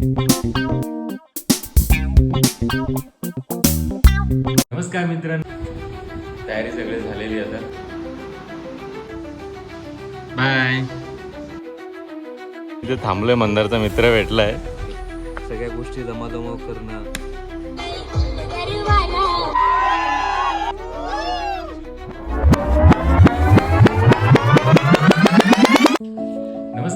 नमस्कार मित्रांनो. तयारी सगळी झालेली आता. बाय. इथे थांबलोय मंदारचा मित्र भेटलाय. सगळ्या गोष्टी जमाजमा करणं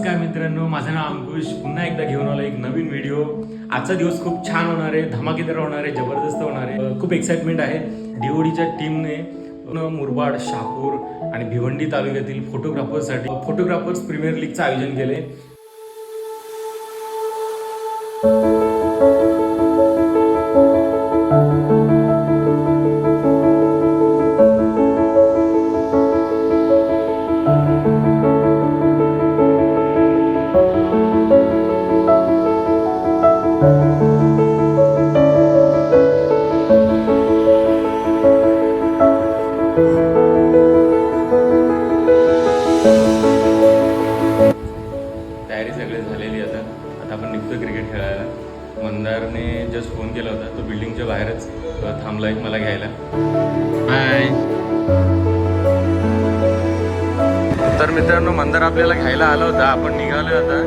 नमस्कार मित्रांनो माझं नाव अंकुश. पुन्हा एकदा घेऊन आलो एक नवीन व्हिडिओ आजचा दिवस खूप छान होणार आहे धमाकेदार होणार आहे जबरदस्त होणार आहे. खूप एक्साइटमेंट आहे. डिओडीच्या टीमने मुरबाड शहापूर आणि भिवंडी तालुक्यातील फोटोग्राफर्ससाठी फोटोग्राफर्स प्रीमियर लीगचं आयोजन केले मित्रांनो मंदार आपल्याला घ्यायला आला होता. आपण निघालो आता.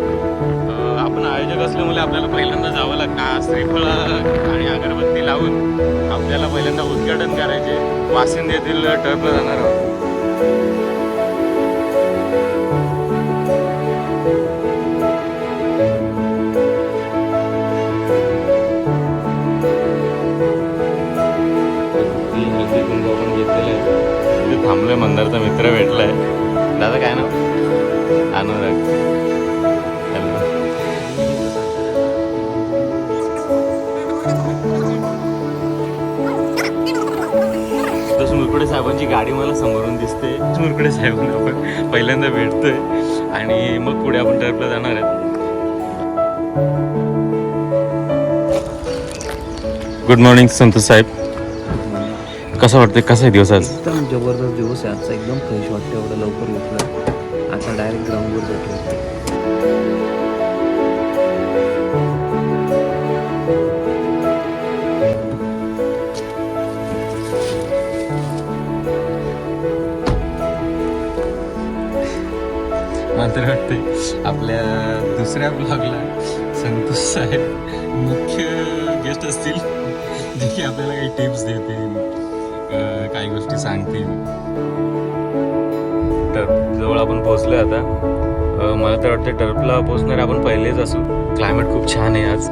आपण आयोजक असल्यामुळे आपल्याला पहिल्यांदा जावं लागतं. श्रीफळ आणि अगरबत्ती लावून आपल्याला पहिल्यांदा उद्घाटन करायचे. वासिंद येथील टर्फला जाणार आहोत. साहेबांची गाडी मला समोरून दिसते. मुरकुडे साहेबांना आपण पहिल्यांदा भेटतोय. आणि मग पुढे आपण टर्फला जाणार आहेत. गुड मॉर्निंग संतोष साहेब. कसं वाटतंय? कसा आहे दिवस आज? एकदम जबरदस्त दिवस आहे. आजचा एकदम फ्रेश वाटतं एवढं लवकर उठलं. आता डायरेक्ट ग्राउंडवर भेटलो मुख्य गेस्ट असतील जे की आपल्याला काही टिप्स देतील काही गोष्टी सांगतील. टर्फ जवळ आपण पोहोचलोय आता. मला तर वाटतं टर्फला पोहोचणार आपण पहिलेच असू. क्लायमेट खूप छान आहे आज.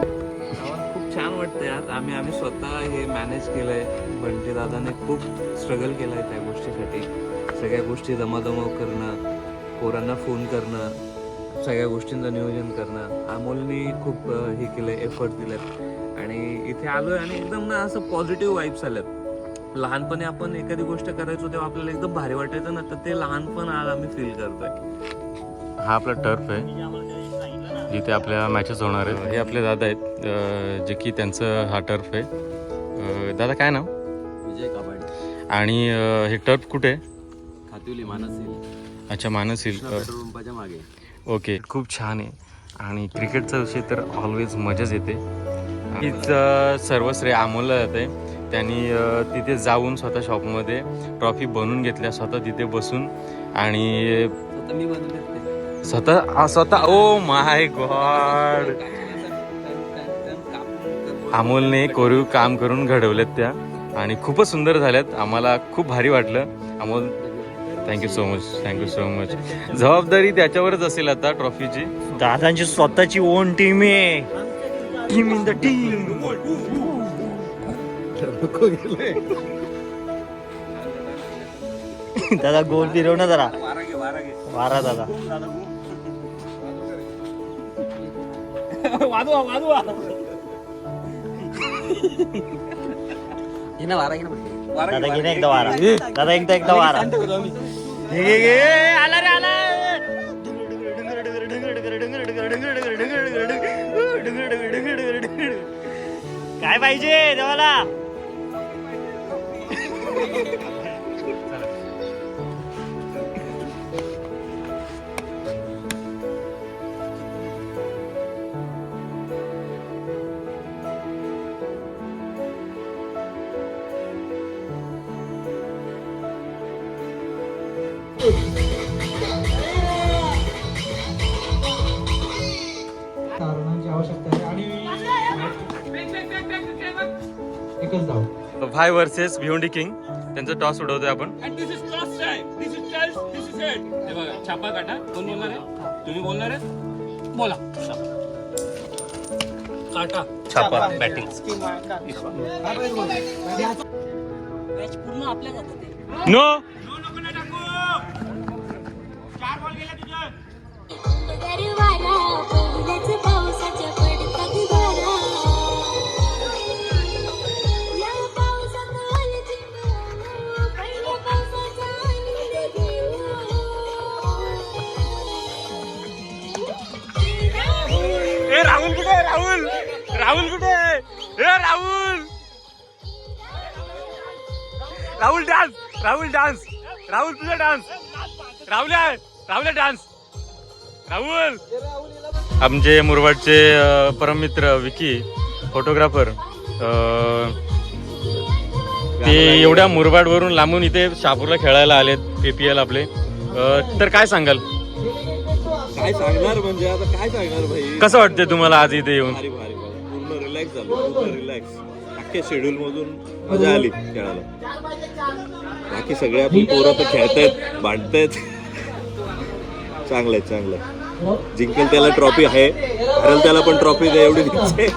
खूप छान वाटतं यार आम्ही आम्ही स्वतः हे मॅनेज केलंय. बंटी दादाने खूप स्ट्रगल केलाय त्या गोष्टीसाठी. सगळ्या गोष्टी जमाजमा करणं पोरांना फोन करणं सगळ्या गोष्टींचं नियोजन करणं अमोलने खूप हे केलंय एफर्ट दिलेत आणि इथे आलोय आणि एकदम ना असं पॉझिटिव्ह वाईब्स आल्यात. लहानपणी आपण एखादी गोष्ट करायचो तेव्हा आपल्याला एकदम भारी वाटायचं ना तर ते लहानपण आज आम्ही फील करतोय. हा आपला टर्फ आहे. जिथे आपल्या मॅचेस होणार आहेत. हे आपले दादा आहेत. जे की त्यांचं हा टर्फ आहे. दादा काय नाव? विजय काबाडी. आणि हे टर्फ कुठे? आहे खातिवली मानस अच्छा मानस हिल. मागे. ओके. खूप छान आहे. आणि क्रिकेटचा विषय तर ऑलवेज मजाच येते. हीच सर्वश्रेय सर्व श्रेय अमोलला जाते. त्यांनी तिथे जाऊन स्वतः शॉपमध्ये ट्रॉफी बनवून घेतल्या स्वतः तिथे बसून. आणि स्वतः स्वतः ओ माय गॉड अमोलने कोरीव काम करून घडवलेत त्या. आणि खूपच सुंदर झाल्यात. आम्हाला खूप भारी वाटलं. Amol thank you so much thank you so much जबाबदारी त्याच्यावरच असेल आता ट्रॉफीची. दादांची स्वतःची ओन टीम आहे. टीम इन द टीम दादा गोल फिरव ना जरा. वारा दादा. दादा घे ना एकदा वारा. दादा एकदा एकदा वारा. आला रे आला. काय पाहिजे देवाला? कारणांची आवश्यकता आहे. आणि एकच धाव. भाय वर्सेस भिवंडी किंग. त्यांचं टॉस उडवतोय आपण. छापा काटा. कोण बोलणार आहे? तुम्ही बोलणार आहे? बोला. काटा. छापा बॅटिंग नो राहुल कुठे? राहुल. राहुल कुठे? हे राहुल. राहुल डान्स. राहुल डान्स. राहुल तुझा डान्स. राहुल आहे. राहुल डान्स राहुल. आमचे मुरबाडचे अ, परममित्र विकी फोटोग्राफर ते एवढ्या मुरबाडवरून लांबून इथे शहापूरला खेळायला आलेत पीपीएल आपले. तर काय सांगाल? काय सांगणार म्हणजे आता काय सांगणार भाई? कसं वाटतंय तुम्हाला आज इथे येऊन? भारी भारी भारी. पूर्ण रिलॅक्स झालो पूर्ण रिलॅक्स अख्ख्या शेड्यूल मधून मजा आली खेळायला. बाकी सगळे आपण पोरं तर खेळतायत भांडतायत. चांगलंय चांगलंय. जिंकेल त्याला ट्रॉफी आहे. हरल त्याला पण ट्रॉफी द्या एवढी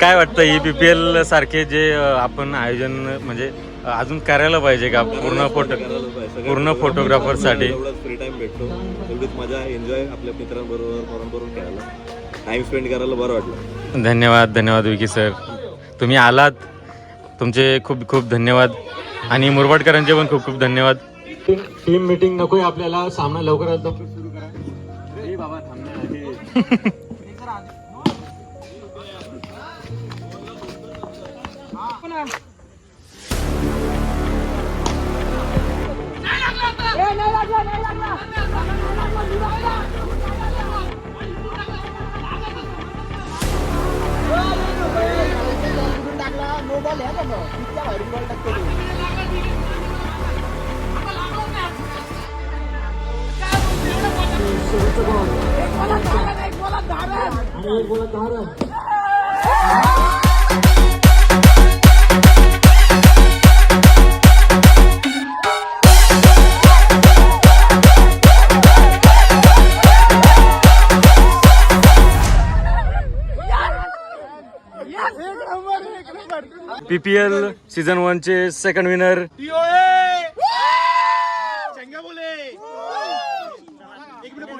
काय वाटतं ही बीपीएल सारखे जे आपण आयोजन म्हणजे अजून करायला पाहिजे का? पूर्ण फोटो पूर्ण फोटोग्राफरसाठी. एवढाच फ्री टाइम भेटतो. एवढीच मजा एन्जॉय आपल्या मित्रांबरोबर टाइम स्पेंड करायला बरं वाटलं. धन्यवाद धन्यवाद विकी सर. तुम्ही आलात. तुमचे खूप खूप धन्यवाद. आणि मुरबाडकरांचे पण खूप खूप धन्यवाद. टीम मीटिंग नकोय आपल्याला सामना लवकरात लवकर सुरू करा पीपीएल सीझन वन चे सेकंड विनर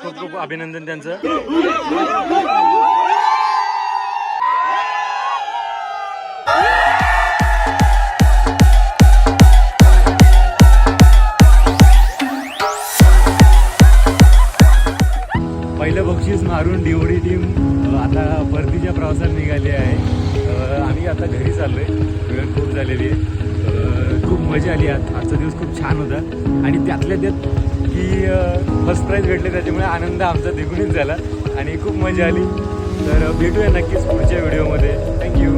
खूप खूप अभिनंदन त्यांचं. आता घरी चाललोय. वेळ खूप झालेली आहे. खूप मजा आली आज. आजचा दिवस खूप छान होता. आणि त्यातल्या त्यात की फर्स्ट प्राईज भेटले त्याच्यामुळे आनंद आमचा द्विगुणित झाला. आणि खूप मजा आली. तर भेटूया नक्कीच पुढच्या व्हिडिओमध्ये थँक्यू